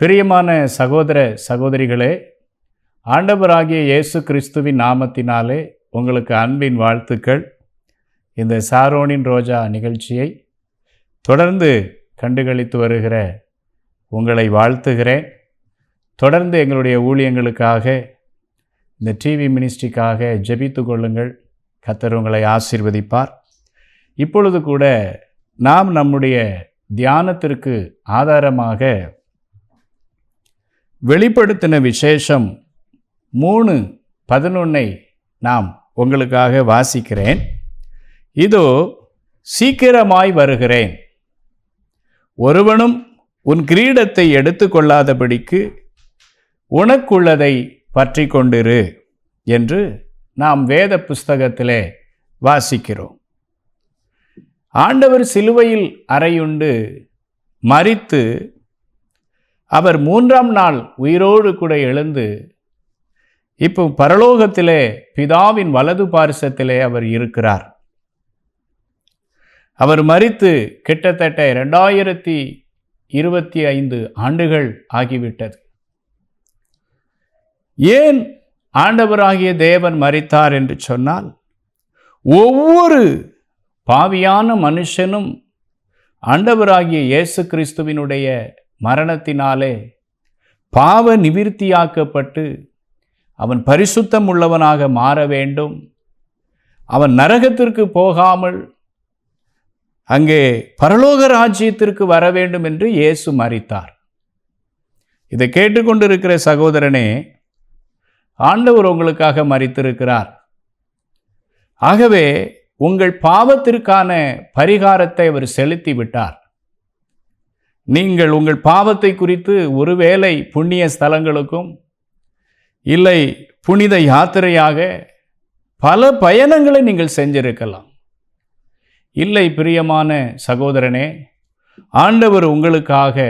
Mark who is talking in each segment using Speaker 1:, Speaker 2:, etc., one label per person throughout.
Speaker 1: பிரியமான சகோதர சகோதரிகளே ஆண்டவராகிய இயேசு கிறிஸ்துவின் நாமத்தினாலே உங்களுக்கு அன்பின் வாழ்த்துக்கள். இந்த சாரோனின் ரோஜா நிகழ்ச்சியை தொடர்ந்து கண்டுகளித்து வருகிற உங்களை வாழ்த்துகிறேன். தொடர்ந்து எங்களுடைய ஊழியங்களுக்காக இந்த டிவி மினிஸ்ட்ரிக்காக ஜெபித்து கொள்ளுங்கள். கத்தர் உங்களை ஆசீர்வதிப்பார். இப்பொழுது கூட நாம் நம்முடைய தியானத்திற்கு ஆதாரமாக வெளிப்படுத்தின விசேஷம் மூணு பதினொன்னை நாம் உங்களுக்காக வாசிக்கிறேன். இதோ சீக்கிரமாய் வருகிறேன். ஒருவனும் உன் கிரீடத்தை எடுத்துக்கொள்ளாதபடிக்கு உனக்குள்ளதை பற்றி கொண்டிரு என்று நாம் வேத புஸ்தகத்திலே வாசிக்கிறோம். ஆண்டவர் சிலுவையில் அறையுண்டு மறித்து அவர் மூன்றாம் நாள் உயிரோடு கூட எழுந்து இப்போ பரலோகத்திலே பிதாவின் வலது பாரிசத்திலே அவர் இருக்கிறார். அவர் மறித்து கிட்டத்தட்ட ரெண்டாயிரத்தி இருபத்தி ஐந்து ஆண்டுகள் ஆகிவிட்டது. ஏன் ஆண்டவராகிய தேவன் மறித்தார் என்று சொன்னால் ஒவ்வொரு பாவியான மனுஷனும் ஆண்டவராகிய இயேசு கிறிஸ்துவினுடைய மரணத்தினாலே பாவ நிவிருத்தியாக்கப்பட்டு அவன் பரிசுத்தம் உள்ளவனாக மாற வேண்டும். அவன் நரகத்திற்கு போகாமல் அங்கே பரலோக ராஜ்யத்திற்கு வர வேண்டும் என்று இயேசு மறித்தார் இதை கேட்டுக்கொண்டிருக்கிற சகோதரனே ஆண்டவர் உங்களுக்காக மறித்திருக்கிறார் ஆகவே உங்கள் பாவத்திற்கான பரிகாரத்தை அவர் செலுத்தி விட்டார் நீங்கள் உங்கள் பாவத்தை குறித்து ஒருவேளை புண்ணிய ஸ்தலங்களுக்கும் இல்லை புனித யாத்திரையாக பல பயணங்களை நீங்கள் செஞ்சிருக்கலாம். இல்லை பிரியமான சகோதரனே ஆண்டவர் உங்களுக்காக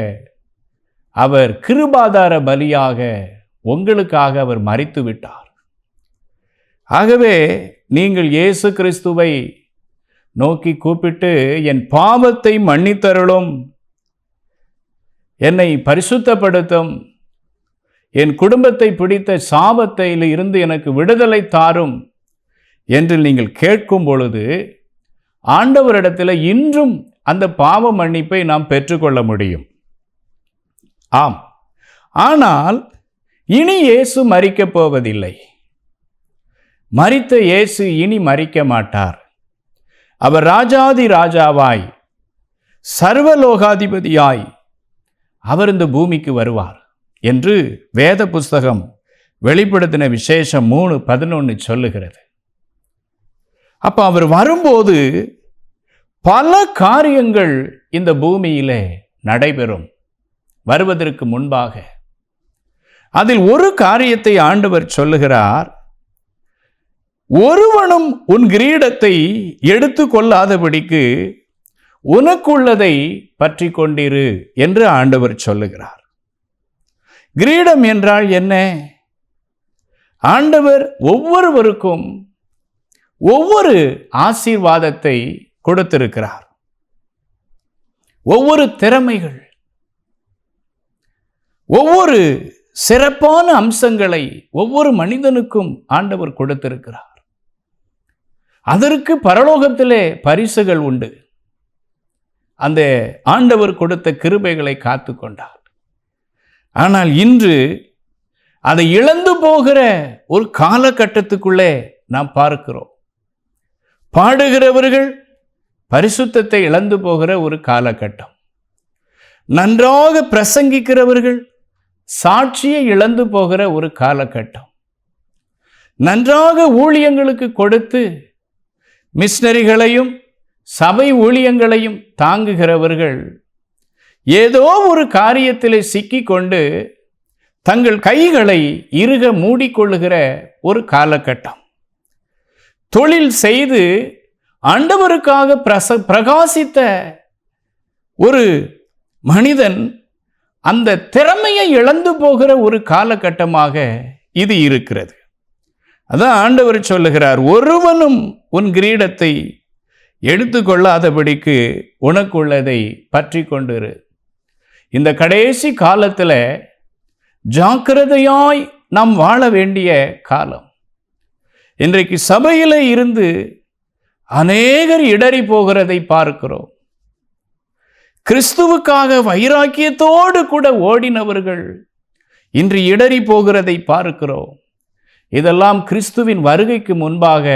Speaker 1: அவர் கிருபாதார பலியாக உங்களுக்காக அவர் மறித்து விட்டார். ஆகவே நீங்கள் இயேசு கிறிஸ்துவை நோக்கி கூப்பிட்டு என் பாவத்தை மன்னித்தருளும். என்னை பரிசுத்தப்படுத்தும். என் குடும்பத்தை பிடித்த சாபத்தையில் இருந்து எனக்கு விடுதலை தாரும் என்று நீங்கள் கேட்கும் பொழுது ஆண்டவரிடத்தில் இன்றும் அந்த பாவ மன்னிப்பை நாம் பெற்றுக்கொள்ள முடியும். ஆம். ஆனால் இனி இயேசு மறிக்கப் போவதில்லை. மறித்த இயேசு இனி மறிக்க மாட்டார். அவர் ராஜாதி ராஜாவாய் சர்வலோகாதிபதியாய் அவர் இந்த பூமிக்கு வருவார் என்று வேத புஸ்தகம் வெளிப்படுத்தின விசேஷம் மூணு பதினொன்று சொல்லுகிறது. அப்போ அவர் வரும்போது பல காரியங்கள் இந்த பூமியிலே நடைபெறும். வருவதற்கு முன்பாக அதில் ஒரு காரியத்தை ஆண்டவர் சொல்லுகிறார். ஒருவனும் உன் கிரீடத்தை எடுத்து கொள்ளாதபடிக்கு உனக்குள்ளதை பற்றி கொண்டிரு என்று ஆண்டவர் சொல்லுகிறார். கிரீடம் என்றால் என்ன? ஆண்டவர் ஒவ்வொருவருக்கும் ஒவ்வொரு ஆசீர்வாதத்தை கொடுத்திருக்கிறார். ஒவ்வொரு திறமைகள் ஒவ்வொரு சிறப்பான அம்சங்களை ஒவ்வொரு மனிதனுக்கும் ஆண்டவர் கொடுத்திருக்கிறார். அதற்கு பரலோகத்திலே பரிசுகள் உண்டு. அந்த ஆண்டவர் கொடுத்த கிருபைகளை காத்து கொண்டார் ஆனால் இன்று அதை இழந்து போகிற ஒரு காலகட்டத்துக்குள்ளே நாம் பார்க்கிறோம். பாடுகிறவர்கள் பரிசுத்தத்தை இழந்து போகிற ஒரு காலகட்டம். நன்றாக பிரசங்கிக்கிறவர்கள் சாட்சியை இழந்து போகிற ஒரு காலகட்டம். நன்றாக ஊழியங்களுக்கு கொடுத்து மிஷினரிகளையும் சபை ஊழியங்களையும் தாங்குகிறவர்கள் ஏதோ ஒரு காரியத்தில் சிக்கிக்கொண்டு தங்கள் கைகளை இறுக மூடிக்கொள்ளுகிற ஒரு காலகட்டம். தொழில் செய்து ஆண்டவருக்காக பிரச பிரகாசித்த ஒரு மனிதன் அந்த திறமையை இழந்து போகிற ஒரு காலகட்டமாக இது இருக்கிறது. அதான் ஆண்டவர் சொல்லுகிறார் ஒருவனும் உன் கிரீடத்தை எடுத்துக்கொள்ளாதபடிக்கு உனக்குள்ளதை பற்றி கொண்டிரு இந்த கடைசி காலத்தில் ஜாக்கிரதையாய் நாம் வாழ வேண்டிய காலம். இன்றைக்கு சபையில் இருந்து அநேகர் இடறி போகிறதை பார்க்கிறோம். கிறிஸ்துவுக்காக வைராக்கியத்தோடு கூட ஓடினவர்கள் இன்று இடறி போகிறதை பார்க்கிறோம். இதெல்லாம் கிறிஸ்துவின் வருகைக்கு முன்பாக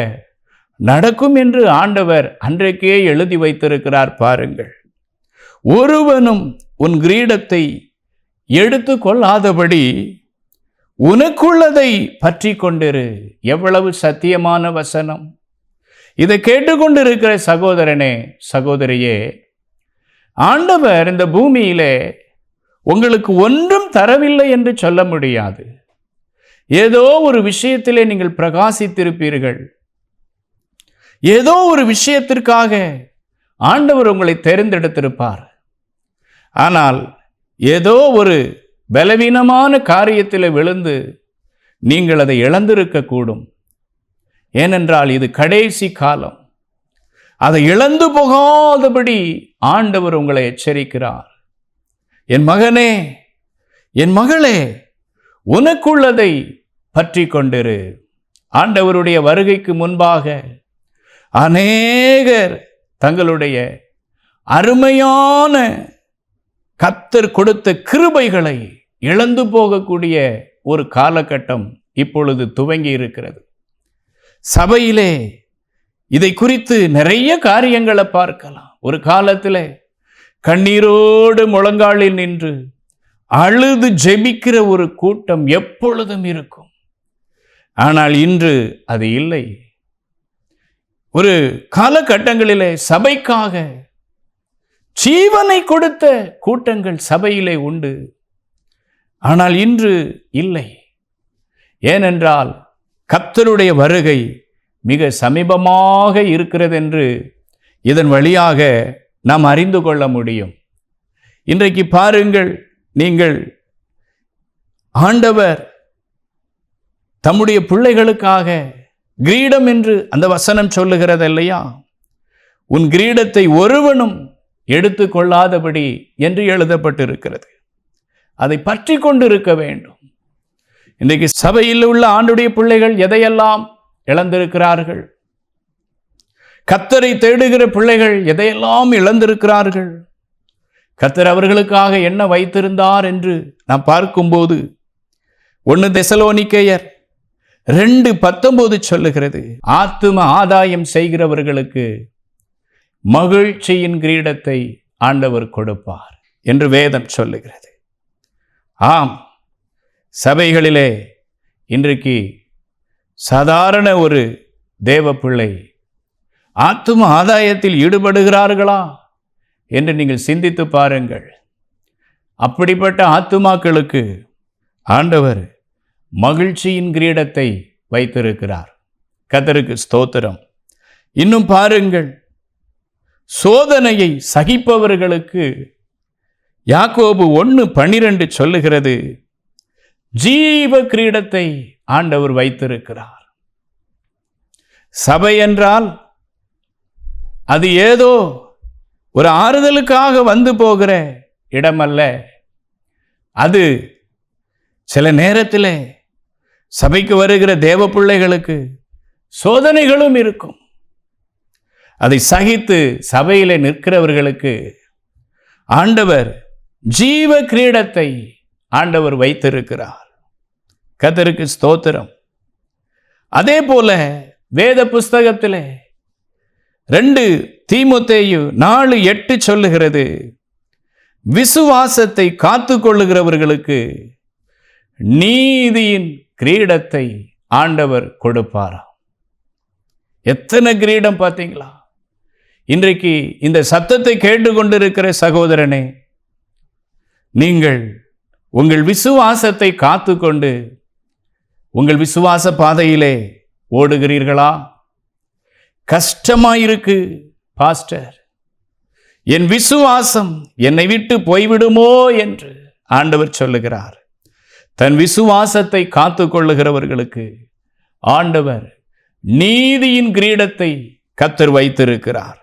Speaker 1: நடக்கும் என்று ஆண்டவர் அன்றைக்கே எழுதி வைத்திருக்கிறார் பாருங்கள். ஒருவனும் உன் கிரீடத்தை எடுத்து கொள்ளாதபடி உனக்குள்ளதை பற்றி கொண்டிரு. எவ்வளவு சத்தியமான வசனம். இதை கேட்டுக்கொண்டிருக்கிற சகோதரனே சகோதரியே ஆண்டவர் இந்த பூமியிலே உங்களுக்கு ஒன்றும் தரவில்லை என்று சொல்ல முடியாது. ஏதோ ஒரு விஷயத்திலே நீங்கள் பிரகாசித்திருப்பீர்கள். ஏதோ ஒரு விஷயத்திற்காக ஆண்டவர் உங்களை தேர்ந்தெடுத்திருப்பார். ஆனால் ஏதோ ஒரு பலவீனமான காரியத்தில் விழுந்து நீங்கள் அதை இழந்திருக்கக்கூடும் ஏனென்றால் இது கடைசி காலம். அதை இழந்து போகாதபடி ஆண்டவர் உங்களை எச்சரிக்கிறார். என் மகனே என் மகளே உனக்குள்ளதை பற்றி கொண்டிரு. ஆண்டவருடைய வருகைக்கு முன்பாக அநேகர் தங்களுடைய அருமையான கத்தர் கொடுத்த கிருபைகளை இழந்து போகக்கூடிய ஒரு காலகட்டம் இப்பொழுது துவங்கி இருக்கிறது. சபையிலே இதை குறித்து நிறைய காரியங்களை பார்க்கலாம். ஒரு காலத்தில் கண்ணீரோடு முழங்காலில் நின்று அழுது ஜெபிக்கிற ஒரு கூட்டம் எப்பொழுதும் இருக்கும். ஆனால் இன்று அது இல்லை. ஒரு காலகட்டங்களிலே சபைக்காக ஜீவனை கொடுத்த கூட்டங்கள் சபையிலே உண்டு. ஆனால் இன்று இல்லை. ஏனென்றால் கப்தருடைய வருகை மிக சமீபமாக இருக்கிறது என்று இதன் வழியாக நாம் அறிந்து கொள்ள முடியும். இன்றைக்கு பாருங்கள் நீங்கள் ஆண்டவர் தம்முடைய பிள்ளைகளுக்காக கிரீடம் என்று அந்த வசனம் சொல்லுகிறது இல்லையா உன் கிரீடத்தை ஒருவனும் எடுத்து கொள்ளாதபடி என்று எழுதப்பட்டிருக்கிறது. அதை பற்றி கொண்டிருக்க வேண்டும். இன்றைக்கு சபையில் உள்ள ஆண்டுடைய பிள்ளைகள் எதையெல்லாம் இழந்திருக்கிறார்கள்? கத்தரை தேடுகிற பிள்ளைகள் எதையெல்லாம் இழந்திருக்கிறார்கள்? கத்தர் அவர்களுக்காக என்ன வைத்திருந்தார் என்று நாம் பார்க்கும்போது ஒன்று தெசலோனிக்கேயர் ரெண்டு பத்தொன்பது சொல்லுகிறது ஆத்தும ஆதாயம் செய்கிறவர்களுக்கு மகிழ்ச்சியின் கிரீடத்தை ஆண்டவர் கொடுப்பார் என்று வேதம் சொல்லுகிறது. ஆம் சபைகளிலே இன்றைக்கு சாதாரண ஒரு தேவ பிள்ளை ஆத்தும ஆதாயத்தில் ஈடுபடுகிறார்களா என்று நீங்கள் சிந்தித்து பாருங்கள். அப்படிப்பட்ட ஆத்துமாக்களுக்கு ஆண்டவர் மகிழ்ச்சியின் கிரீடத்தை வைத்திருக்கிறார். கத்தருக்கு ஸ்தோத்திரம். இன்னும் பாருங்கள். சோதனையை சகிப்பவர்களுக்கு யாக்கோபு ஒன்று பன்னிரண்டு சொல்லுகிறது. ஜீவ கிரீடத்தை ஆண்டவர் வைத்திருக்கிறார். சபை என்றால் அது ஏதோ ஒரு ஆறுதலுக்காக வந்து போகிற இடமல்ல. அது சில நேரத்தில் சபைக்கு வருகிற தேவ பிள்ளைகளுக்கு சோதனைகளும் இருக்கும். அதை சகித்து சபையில் நிற்கிறவர்களுக்கு ஆண்டவர் ஜீவ கிரீடத்தை ஆண்டவர் வைத்திருக்கிறார். கதருக்கு ஸ்தோத்திரம். அதே போல வேத புஸ்தகத்தில் ரெண்டு தீமுத்தேயு நாலு எட்டு சொல்லுகிறது விசுவாசத்தை காத்து கொள்ளுகிறவர்களுக்கு நீதியின் கிரீடத்தை ஆண்டவர் கொடுப்பாரா? எத்தனை கிரீடம் பார்த்தீங்களா? இன்றைக்கு இந்த சத்தத்தை கேட்டுக்கொண்டிருக்கிற சகோதரனே நீங்கள் உங்கள் விசுவாசத்தை காத்துக்கொண்டு உங்கள் விசுவாச பாதையிலே ஓடுகிறீர்களா? கஷ்டமாயிருக்கு பாஸ்டர். என் விசுவாசம் என்னை விட்டு போய்விடுமோ என்று ஆண்டவர் சொல்லுகிறார். தன் விசுவாசத்தை காத்து கொள்ளுகிறவர்களுக்கு ஆண்டவர் நீதியின் கிரீடத்தை கத்தர் வைத்திருக்கிறார்.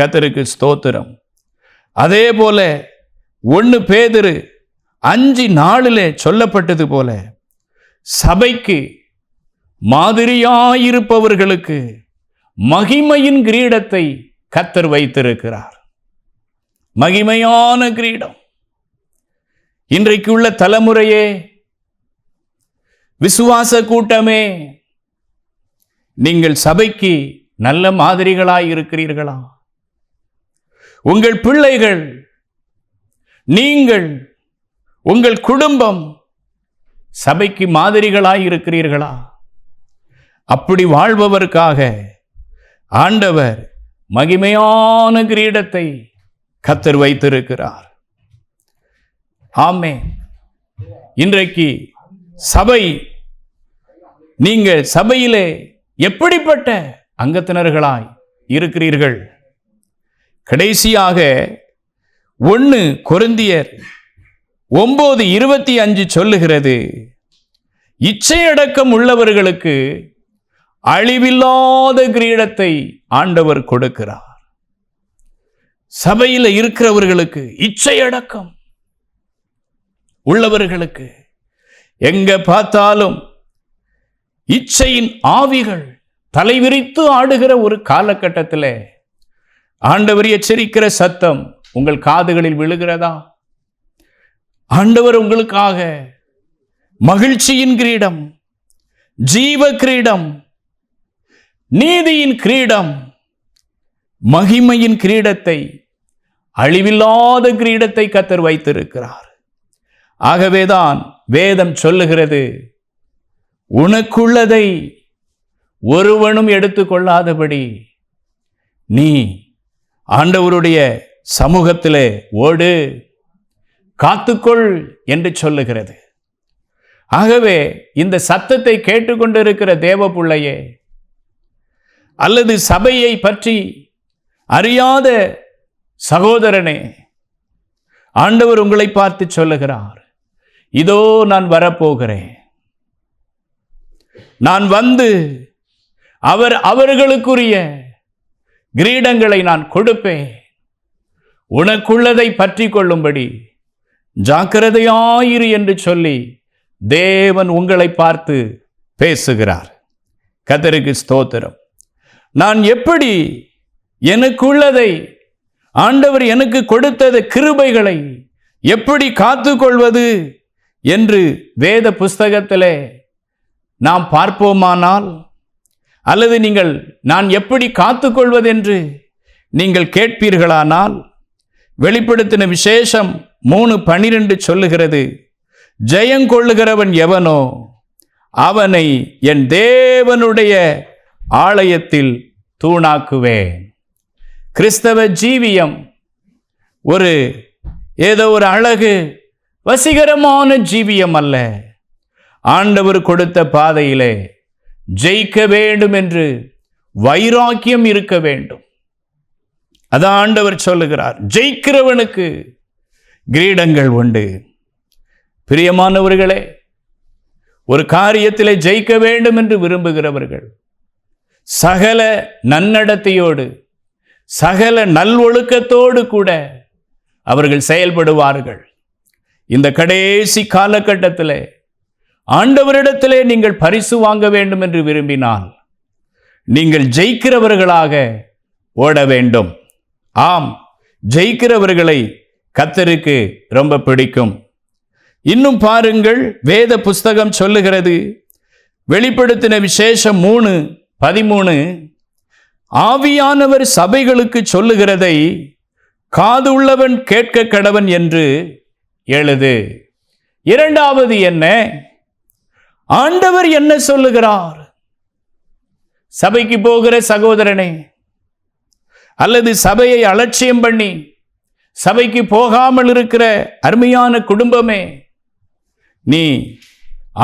Speaker 1: கத்தருக்கு ஸ்தோத்திரம். அதே போல ஒன்று பேதிரு அஞ்சு நாளிலே சொல்லப்பட்டது போல சபைக்கு மாதிரியாயிருப்பவர்களுக்கு மகிமையின் கிரீடத்தை கத்தர் வைத்திருக்கிறார். மகிமையான கிரீடம். இன்றைக்கு உள்ள தலைமுறையே விசுவாச கூட்டமே. நீங்கள் சபைக்கு நல்ல மாதிரிகளாய் இருக்கிறீர்களா? உங்கள் பிள்ளைகள் நீங்கள் உங்கள் குடும்பம் சபைக்கு மாதிரிகளாய் இருக்கிறீர்களா? அப்படி வாழ்பவருக்காக ஆண்டவர் மகிமையான கிரீடத்தை கத்தர் வைத்திருக்கிறார். ஆமே இன்றைக்கு சபை நீங்கள் சபையிலே எப்படிப்பட்ட அங்கத்தினர்களாய் இருக்கிறீர்கள்? கடைசியாக ஒன்று கொருந்தியர் ஒம்பது இருபத்தி அஞ்சு சொல்லுகிறது இச்சையடக்கம் உள்ளவர்களுக்கு அழிவில்லாத கிரீடத்தை ஆண்டவர் கொடுக்கிறார். சபையில் இருக்கிறவர்களுக்கு இச்சையடக்கம் உள்ளவர்களுக்கு எங்க பார்த்தாலும் இச்சையின் ஆவிகள் தலைவிரித்து ஆடுகிற ஒரு காலகட்டத்தில் ஆண்டவர் எச்சரிக்கிற சத்தம் உங்கள் காதுகளில் விழுகிறதா? ஆண்டவர் உங்களுக்காக மகிழ்ச்சியின் கிரீடம் ஜீவ கிரீடம் நீதியின் கிரீடம் மகிமையின் கிரீடத்தை அழிவில்லாத கிரீடத்தை கத்தர் வைத்திருக்கிறார். ஆகவேதான் வேதம் சொல்லுகிறது உனக்குள்ளதை ஒருவனும் எடுத்துக்கொள்ளாதபடி நீ ஆண்டவருடைய சமூகத்திலே ஓடு காத்துக்கொள் என்று சொல்லுகிறது. ஆகவே இந்த சத்தத்தை கேட்டுக்கொண்டிருக்கிற தேவ பிள்ளையே அல்லது சபையை பற்றி அறியாத சகோதரனே ஆண்டவர் உங்களை பார்த்து சொல்லுகிறார். இதோ நான் வரப்போகிறேன். நான் வந்து அவர் அவர்களுக்குரிய கிரீடங்களை நான் கொடுப்பேன். உனக்குள்ளதை பற்றி கொள்ளும்படி ஜாக்கிரதையாயிரு என்று சொல்லி தேவன் உங்களை பார்த்து பேசுகிறார். கதருக்கு ஸ்தோத்திரம். நான் எப்படி எனக்குள்ளதை ஆண்டவர் எனக்கு கொடுத்தது கிருபைகளை எப்படி காத்துக்கொள்வது என்று வேத புஸ்தகத்திலே நாம் பார்ப்போமானால்? அல்லது நீங்கள் நான் எப்படி காத்துக்கொள்வதென்று நீங்கள் கேட்பீர்களானால்? வெளிப்படுத்தின விசேஷம் மூணு பனிரெண்டு சொல்லுகிறது. ஜெயங்கொள்ளுகிறவன் எவனோ அவனை என் தேவனுடைய ஆலயத்தில் தூணாக்குவேன். கிறிஸ்தவ ஜீவியம் ஒரு ஏதோ ஒரு அழகு வசீகரமான ஜீவியம் அல்ல. ஆண்டவர் கொடுத்த பாதையிலே ஜெயிக்க வேண்டும் என்று வைராக்கியம் இருக்க வேண்டும். அதான் ஆண்டவர் சொல்லுகிறார். ஜெயிக்கிறவனுக்கு கிரீடங்கள் உண்டு. பிரியமானவர்களே ஒரு காரியத்தில் ஜெயிக்க வேண்டும் என்று விரும்புகிறவர்கள் சகல நன்னடத்தையோடு சகல நல்ஒழுக்கத்தோடு கூட அவர்கள் செயல்படுவார்கள். இந்த கடைசி காலகட்டத்தில் ஆண்டவரிடத்திலே நீங்கள் பரிசு வாங்க வேண்டும் என்று விரும்பினால் நீங்கள் ஜெயிக்கிறவர்களாக ஓட வேண்டும். ஆம் ஜெயிக்கிறவர்களை கத்தருக்கு ரொம்ப பிடிக்கும். இன்னும் பாருங்கள் வேத புஸ்தகம் சொல்லுகிறது. வெளிப்படுத்தின விசேஷம் மூணு பதிமூணு. ஆவியானவர் சபைகளுக்கு சொல்லுகிறதை காது உள்ளவன் கேட்க கடவன் என்று எழுது. இரண்டாவது என்ன? ஆண்டவர் என்ன சொல்லுகிறார்? சபைக்கு போகிற சகோதரனே அல்லது சபையை அலட்சியம் பண்ணி சபைக்கு போகாமல் இருக்கிற அருமையான குடும்பமே நீ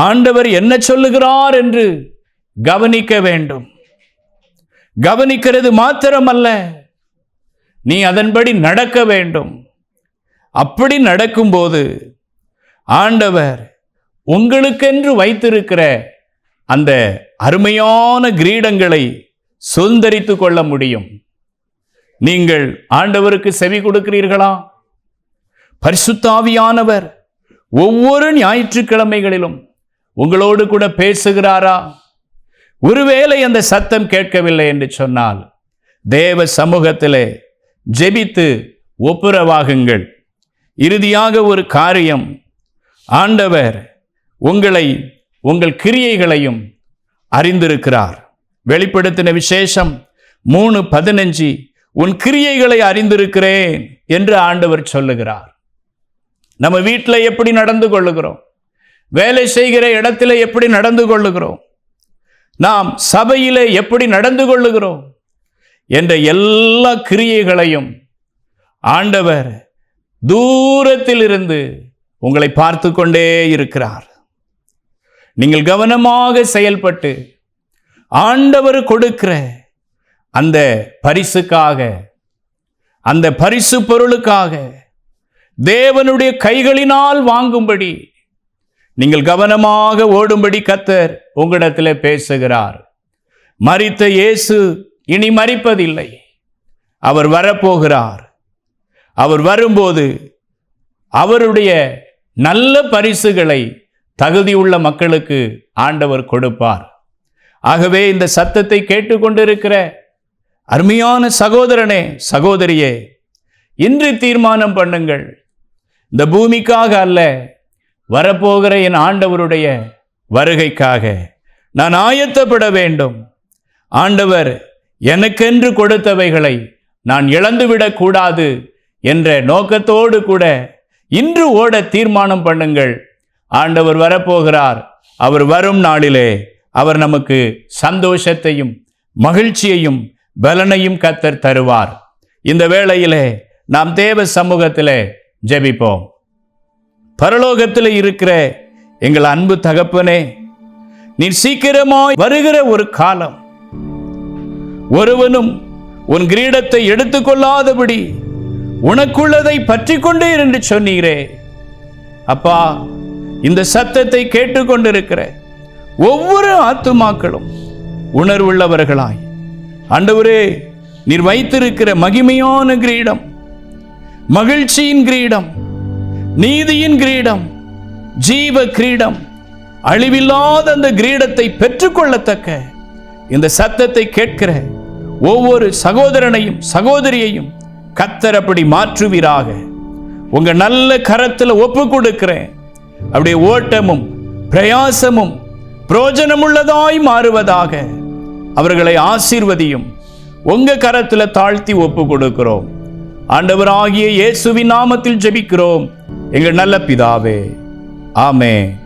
Speaker 1: ஆண்டவர் என்ன சொல்லுகிறார் என்று கவனிக்க வேண்டும். கவனிக்கிறது மாத்திரமல்ல நீ அதன்படி நடக்க வேண்டும். அப்படி நடக்கும்போது ஆண்டவர் உங்களுக்கென்று வைத்திருக்கிற அந்த அருமையான கிரீடங்களை சுதந்தரித்து கொள்ள முடியும். நீங்கள் ஆண்டவருக்கு செவி கொடுக்கிறீர்களா? பரிசுத்தாவியானவர் ஒவ்வொரு ஞாயிற்றுக்கிழமைகளிலும் உங்களோடு கூட பேசுகிறாரா? ஒருவேளை அந்த சத்தம் கேட்கவில்லை என்று சொன்னால் தேவ சமூகத்திலே ஜெபித்து ஒப்புரவாகுங்கள். இறுதியாக ஒரு காரியம் ஆண்டவர் உங்களை உங்கள் கிரியைகளையும் அறிந்திருக்கிறார். வெளிப்படுத்தின விசேஷம் மூணு பதினஞ்சு உன் கிரியைகளை அறிந்திருக்கிறேன் என்று ஆண்டவர் சொல்லுகிறார். நம்ம வீட்டில் எப்படி நடந்து கொள்ளுகிறோம்? வேலை செய்கிற இடத்துல எப்படி நடந்து கொள்ளுகிறோம்? நாம் சபையிலே எப்படி நடந்து கொள்ளுகிறோம்? என்ற எல்லா கிரியைகளையும் ஆண்டவர் தூரத்தில் இருந்து உங்களை பார்த்து கொண்டே இருக்கிறார். நீங்கள் கவனமாக செயல்பட்டு ஆண்டவர் கொடுக்கிற அந்த பரிசுக்காக அந்த பரிசு பொருளுக்காக தேவனுடைய கைகளினால் வாங்கும்படி நீங்கள் கவனமாக ஓடும்படி கத்தர் உங்களிடத்தில் பேசுகிறார். மறித்த இயேசு இனி மறிப்பதில்லை அவர் வரப்போகிறார். அவர் வரும்போது அவருடைய நல்ல பரிசுகளை தகுதியுள்ள மக்களுக்கு ஆண்டவர் கொடுப்பார். ஆகவே இந்த சத்தத்தை கேட்டுக்கொண்டிருக்கிற அருமையான சகோதரனே சகோதரியே இன்று தீர்மானம் பண்ணுங்கள். இந்த பூமிக்காக அல்ல வரப்போகிற என் ஆண்டவருடைய வருகைக்காக நான் ஆயத்தப்பட வேண்டும். ஆண்டவர் எனக்கென்று கொடுத்தவைகளை நான் இழந்துவிடக்கூடாது என்ற நோக்கத்தோடு கூட இன்று ஓட தீர்மானம் பண்ணுங்கள். ஆண்டவர் வரப்போகிறார். அவர் வரும் நாளிலே அவர் நமக்கு சந்தோஷத்தையும் மகிழ்ச்சியையும் பலனையும் கத்தர் தருவார். இந்த வேளையிலே நாம் தேவ சமூகத்திலே ஜெபிப்போம். பரலோகத்தில் இருக்கிற எங்கள் அன்பு தகப்பனே நீர் சீக்கிரமாய் வருகிற ஒரு காலம் ஒருவனும் உன் கிரீடத்தை எடுத்துக்கொள்ளாதபடி உனக்குள்ளதை பற்றி கொண்டே என்று சொன்னீரே. அப்பா இந்த சத்தத்தை கேட்டுக்கொண்டிருக்கிற ஒவ்வொரு ஆத்துமாக்களும் உணர்வுள்ளவர்களாய். ஆண்டவரே நீர் வைத்திருக்கிற மகிமையான கிரீடம் மகிழ்ச்சியின் கிரீடம் நீதியின் கிரீடம் ஜீவ கிரீடம் அழிவில்லாத அந்த கிரீடத்தை பெற்றுக்கொள்ளத்தக்க இந்த சத்தத்தை கேட்கிற ஒவ்வொரு சகோதரனையும் சகோதரியையும் கத்தர் அப்படி மாற்றுவீராக. உங்க நல்ல கரத்தில் ஒப்பு கொடுக்கிறேன். அவருடைய ஓட்டமும் பிரயாசமும் புரோஜனமுள்ளதாய் மாறுவதாக அவர்களை ஆசீர்வதியும் உங்க கரத்துல தாழ்த்தி ஒப்பு கொடுக்கிறோம். ஆண்டவராகிய இயேசுவின் நாமத்தில் ஜெபிக்கிறோம். எங்கள் நல்ல பிதாவே. ஆமே